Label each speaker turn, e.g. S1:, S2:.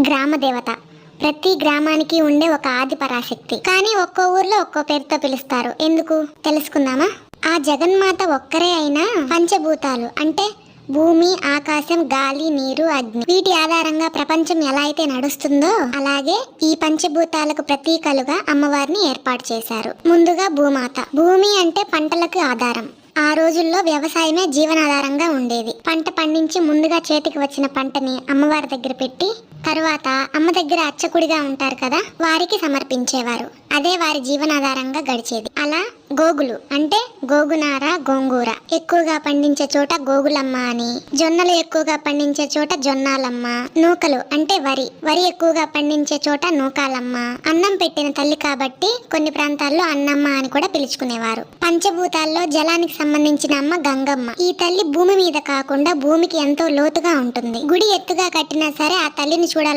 S1: గ్రామ దేవత. ప్రతి గ్రామానికి ఉండే ఒక ఆది పరాశక్తి. కానీ ఒక్కో ఊర్లో ఒక్కో పేరుతో పిలుస్తారు. ఎందుకు? తెలుసుకుందామా? ఆ జగన్మాత ఒక్కరే అయినా పంచభూతాలు. అంటే భూమి ఆకాశం గాలి నీరు అగ్ని. వీటి ఆధారంగా ప్రపంచం ఎలా అయితే నడుస్తుందో అలాగే ఈ పంచభూతాలకు ప్రతీకలుగా అమ్మవారిని ఏర్పాటు చేశారు. ముందుగా భూమాత. భూమి అంటే పంటలకు ఆధారం. ఆ రోజుల్లో వ్యవసాయమే జీవనాధారంగా ఉండేది. పంట పండించి ముందుగా చేతికి వచ్చిన పంటని అమ్మవారి దగ్గర పెట్టి తరువాత అమ్మ దగ్గర అర్చకుడిగా ఉంటారు కదా వారికి సమర్పించేవారు. అదే వారి జీవనాధారంగా గడిచేది. అలా గోగులు అంటే గోగునార గోంగూర ఎక్కువగా పండించే చోట గోగులమ్మ అని జొన్నలు ఎక్కువగా పండించే చోట జొన్నాలమ్మ నూకలు అంటే వరి వరి ఎక్కువగా పండించే చోట నూకాలమ్మ అన్నం పెట్టిన తల్లి కాబట్టి కొన్ని ప్రాంతాల్లో అన్నమ్మ అని కూడా పిలుచుకునేవారు. పంచభూతాల్లో జలానికి సంబంధించిన అమ్మ గంగమ్మ. ఈ తల్లి భూమి మీద కాకుండా భూమికి ఎంతో లోతుగా ఉంటుంది. గుడి ఎత్తుగా కట్టినా సరే ఆ తల్లిని చూడాలి